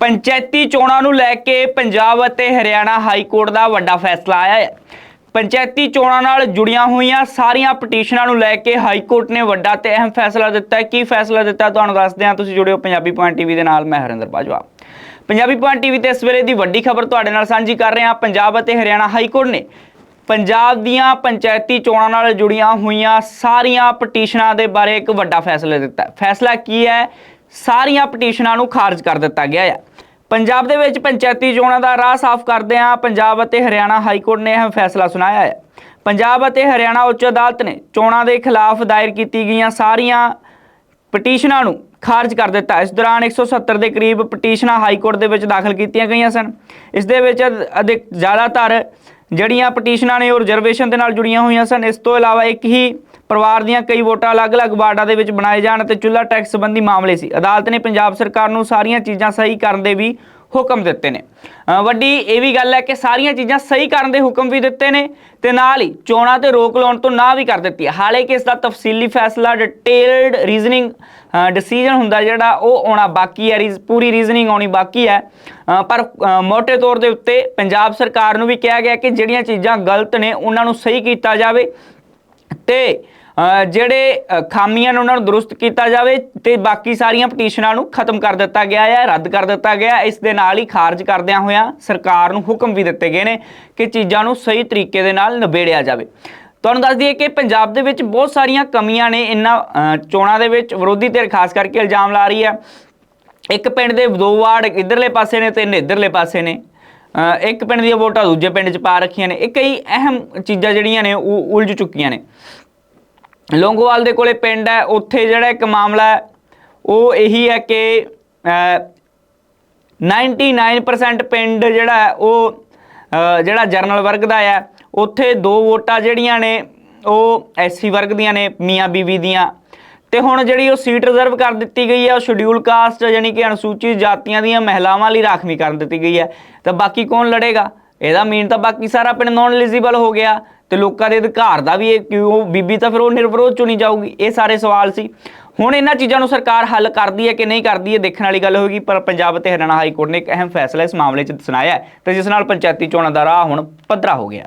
ਪੰਚਾਇਤੀ ਚੋਣਾਂ ਨੂੰ ਲੈ ਕੇ ਪੰਜਾਬ ਅਤੇ ਹਰਿਆਣਾ ਹਾਈ ਕੋਰਟ ਦਾ ਵੱਡਾ ਫੈਸਲਾ ਆਇਆ ਹੈ। ਪੰਚਾਇਤੀ ਚੋਣਾਂ ਨਾਲ ਜੁੜੀਆਂ ਹੋਈਆਂ ਸਾਰੀਆਂ ਪਟੀਸ਼ਨਾਂ ਨੂੰ ਲੈ ਕੇ ਹਾਈ ਕੋਰਟ ਨੇ ਵੱਡਾ ਤੇ ਅਹਿਮ ਫੈਸਲਾ ਦਿੱਤਾ ਕੀ ਫੈਸਲਾ ਦਿੱਤਾ ਤੁਹਾਨੂੰ ਦੱਸਦੇ ਹਾਂ। ਤੁਸੀਂ ਜੁੜਿਓ ਪੰਜਾਬੀ ਪੁਆਇੰਟ ਟੀਵੀ ਦੇ ਨਾਲ, ਮੈਂ ਹਰਿੰਦਰ ਬਾਜਵਾ। ਪੰਜਾਬੀ ਪੁਆਇੰਟ ਟੀਵੀ ਤੇ ਇਸ ਵੇਲੇ ਦੀ ਵੱਡੀ ਖਬਰ ਤੁਹਾਡੇ ਨਾਲ ਸਾਂਝੀ ਕਰ ਰਹੇ ਹਾਂ। ਪੰਜਾਬ ਅਤੇ ਹਰਿਆਣਾ ਹਾਈ ਕੋਰਟ ਨੇ ਪੰਜਾਬ ਦੀਆਂ ਪੰਚਾਇਤੀ ਚੋਣਾਂ ਨਾਲ ਜੁੜੀਆਂ ਹੋਈਆਂ ਸਾਰੀਆਂ ਪਟੀਸ਼ਨਾਂ ਦੇ ਬਾਰੇ ਇੱਕ ਵੱਡਾ ਫੈਸਲਾ ਦਿੱਤਾ ਫੈਸਲਾ ਕੀ ਹੈ? ਸਾਰੀਆਂ ਪਟੀਸ਼ਨਾਂ ਨੂੰ ਖਾਰਜ ਕਰ ਦਿੱਤਾ ਗਿਆ ਹੈ ਪੰਜਾਬ ਦੇ ਵਿੱਚ ਪੰਚਾਇਤੀ ਚੋਣਾਂ ਦਾ ਰਾਹ ਸਾਫ਼ ਕਰਦਿਆਂ ਪੰਜਾਬ ਅਤੇ ਹਰਿਆਣਾ ਹਾਈ ਕੋਰਟ ਨੇ ਇਹ ਫੈਸਲਾ ਸੁਣਾਇਆ ਹੈ ਪੰਜਾਬ ਅਤੇ ਹਰਿਆਣਾ ਉੱਚ ਅਦਾਲਤ ਨੇ ਚੋਣਾਂ ਦੇ ਖਿਲਾਫ ਦਾਇਰ ਕੀਤੀ ਗਈਆਂ ਸਾਰੀਆਂ ਪਟੀਸ਼ਨਾਂ ਨੂੰ ਖਾਰਜ ਕਰ ਦਿੱਤਾ। ਇਸ ਦੌਰਾਨ 170 ਦੇ ਕਰੀਬ ਪਟੀਸ਼ਨਾਂ ਹਾਈ ਕੋਰਟ ਦੇ ਵਿੱਚ ਦਾਖਲ ਕੀਤੀਆਂ ਗਈਆਂ ਸਨ। ਇਸ ਦੇ ਵਿੱਚ ਅਧਿਕ ਜ਼ਿਆਦਾਤਰ ਜਿਹੜੀਆਂ ਪਟੀਸ਼ਨਾਂ ਨੇ ਉਹ ਰਿਜ਼ਰਵੇਸ਼ਨ ਦੇ ਨਾਲ ਜੁੜੀਆਂ ਹੋਈਆਂ ਸਨ। ਇਸ ਤੋਂ ਇਲਾਵਾ ਇੱਕ ਹੀ ਪਰਿਵਾਰ ਦੀਆਂ ਕਈ ਵੋਟਾਂ ਅਲੱਗ-ਅਲੱਗ ਵਾਰਡਾਂ ਦੇ ਵਿੱਚ ਬਣਾਏ ਜਾਣ ਅਤੇ ਚੁੱਲ੍ਹਾ ਟੈਕਸ ਸੰਬੰਧੀ ਮਾਮਲੇ ਸੀ। ਅਦਾਲਤ ਨੇ ਪੰਜਾਬ ਸਰਕਾਰ ਨੂੰ ਸਾਰੀਆਂ ਚੀਜ਼ਾਂ ਸਹੀ ਕਰਨ ਦੇ ਵੀ ਹੁਕਮ ਦਿੱਤੇ ਨੇ। ਵੱਡੀ ਇਹ ਵੀ ਗੱਲ ਹੈ ਕਿ ਸਾਰੀਆਂ ਚੀਜ਼ਾਂ ਸਹੀ ਕਰਨ ਦੇ ਹੁਕਮ ਵੀ ਦਿੱਤੇ ਨੇ ਤੇ ਨਾਲ ਹੀ ਚੋਣਾਂ ਤੇ ਰੋਕ ਲਾਉਣ ਤੋਂ ਨਾ ਵੀ ਕਰ ਦਿੱਤੀ ਹੈ। ਹਾਲਾਂਕਿ ਇਸ ਦਾ ਤਫਸੀਲੀ ਫੈਸਲਾ ਡਿਟੇਲਡ ਰੀਜ਼ਨਿੰਗ ਡਿਸੀਜਨ ਹੁੰਦਾ ਜਿਹੜਾ ਉਹ ਆਉਣਾ ਬਾਕੀ ਹੈ ਰੀਜ਼- ਪੂਰੀ ਰੀਜ਼ਨਿੰਗ ਆਉਣੀ ਬਾਕੀ ਹੈ। ਪਰ ਅ, ਮੋٹے ਤੌਰ ਦੇ ਉੱਤੇ ਪੰਜਾਬ ਸਰਕਾਰ ਨੂੰ ਵੀ ਕਿਹਾ ਗਿਆ ਕਿ ਜਿਹੜੀਆਂ ਚੀਜ਼ਾਂ ਗਲਤ ਨੇ ਉਹਨਾਂ ਨੂੰ ਸਹੀ ਕੀਤਾ ਜਾਵੇ ਤੇ ਜਿਹੜੇ ਖਾਮੀਆਂ ਨੇ ਉਹਨਾਂ ਨੂੰ ਦਰੁਸਤ ਕੀਤਾ ਜਾਵੇ ਤੇ ਬਾਕੀ ਸਾਰੀਆਂ ਪਟੀਸ਼ਨਾਂ ਨੂੰ ਖਤਮ ਕਰ ਦਿੱਤਾ ਗਿਆ ਹੈ, ਰੱਦ ਕਰ ਦਿੱਤਾ ਗਿਆ ਇਸ ਦੇ ਨਾਲ ਹੀ ਖਾਰਜ ਕਰਦਿਆਂ ਹੋਇਆਂ ਸਰਕਾਰ ਨੂੰ ਹੁਕਮ ਵੀ ਦਿੱਤੇ ਗਏ ਨੇ ਕਿ ਚੀਜ਼ਾਂ ਨੂੰ ਸਹੀ ਤਰੀਕੇ ਦੇ ਨਾਲ ਨਿਬੇੜਿਆ ਜਾਵੇ। ਤੁਹਾਨੂੰ ਦੱਸ ਦਈਏ ਕਿ ਪੰਜਾਬ ਦੇ ਵਿੱਚ ਬਹੁਤ ਸਾਰੀਆਂ ਕਮੀਆਂ ਨੇ ਇਹਨਾਂ ਚੋਣਾਂ ਦੇ ਵਿੱਚ ਵਿਰੋਧੀ ਧਿਰ ਖਾਸ ਕਰਕੇ ਇਲਜ਼ਾਮ ਲਾ ਰਹੀ ਹੈ। ਇੱਕ ਪਿੰਡ ਦੇ ਦੋ ਵਾਰਡ ਇਧਰਲੇ ਪਾਸੇ ਨੇ ਤੇ ਇਧਰਲੇ ਪਾਸੇ ਨੇ। ਇੱਕ ਪਿੰਡ ਦੀਆਂ ਵੋਟਾਂ ਦੂਜੇ ਪਿੰਡ 'ਚ ਪਾ ਰੱਖੀਆਂ ਨੇ। ਇਹ ਕਈ ਅਹਿਮ ਚੀਜ਼ਾਂ ਜਿਹੜੀਆਂ ਨੇ ਉਹ ਉਲਝ ਚੁੱਕੀਆਂ ਨੇ। ਲੌਂਗੋਵਾਲ ਦੇ ਕੋਲੇ ਪਿੰਡ ਹੈ ਉੱਥੇ ਜਿਹੜਾ ਇੱਕ ਮਾਮਲਾ ਹੈ ਉਹ ਇਹੀ ਹੈ ਕਿ ਅ, 99% ਪਿੰਡ ਜਿਹੜਾ ਉਹ ਜਿਹੜਾ ਜਰਨਲ ਵਰਗ ਦਾ ਹੈ ਉੱਥੇ ਦੋ ਵੋਟਾਂ ਜਿਹੜੀਆਂ ਨੇ ਉਹ ਐਸਸੀ ਵਰਗ ਦੀਆਂ ਨੇ ਮੀਆਂ ਬੀਵੀ ਦੀਆਂ। ਤੇ ਹੁਣ ਜਿਹੜੀ ਉਹ ਸੀਟ ਰਿਜ਼ਰਵ ਕਰ ਦਿੱਤੀ ਗਈ ਹੈ ਉਹ ਸ਼ਡਿਊਲ ਕਾਸਟ ਯਾਨੀ ਕਿ ਅਨੁਸੂਚਿਤ ਜਾਤੀਆਂ ਦੀਆਂ ਮਹਿਲਾਵਾਂ ਲਈ ਰਾਖਵੀਂ ਕਰ ਦਿੱਤੀ ਗਈ ਹੈ। ਤਾਂ ਬਾਕੀ ਕੌਣ ਲੜੇਗਾ? ਇਹਦਾ ਮੀਨ ਤਾਂ ਬਾਕੀ ਸਾਰਾ ਪਿੰਡ ਨਾਨ ਐਲੀਜੀਬਲ ਹੋ ਗਿਆ ਤੇ ਲੋਕਾਂ ਦੇ ਅਧਿਕਾਰ ਦਾ ਵੀ ਇਹ ਕਿਉਂ, ਬੀਬੀ ਤਾਂ ਫਿਰ ਉਹ ਨਿਰਵਿਰੋਧ ਚੁਣੀ ਜਾਊਗੀ, ਇਹ ਸਾਰੇ ਸਵਾਲ ਸੀ। ਹੁਣ ਇਹਨਾਂ ਚੀਜ਼ਾਂ ਨੂੰ ਸਰਕਾਰ ਹੱਲ ਕਰਦੀ ਹੈ ਕਿ ਨਹੀਂ ਕਰਦੀ ਹੈ, ਦੇਖਣ ਵਾਲੀ ਗੱਲ ਹੋਏਗੀ, ਪਰ ਪੰਜਾਬ ਅਤੇ ਹਰਿਆਣਾ ਹਾਈ ਕੋਰਟ ਨੇ ਇੱਕ ਅਹਿਮ ਫੈਸਲਾ ਇਸ ਮਾਮਲੇ 'ਚ ਸੁਣਾਇਆ ਹੈ ਤੇ ਜਿਸ ਨਾਲ ਪੰਚਾਇਤੀ ਚੋਣਾਂ ਦਾ ਰਾਹ ਹੁਣ ਪੱਧਰਾ ਹੋ ਗਿਆ।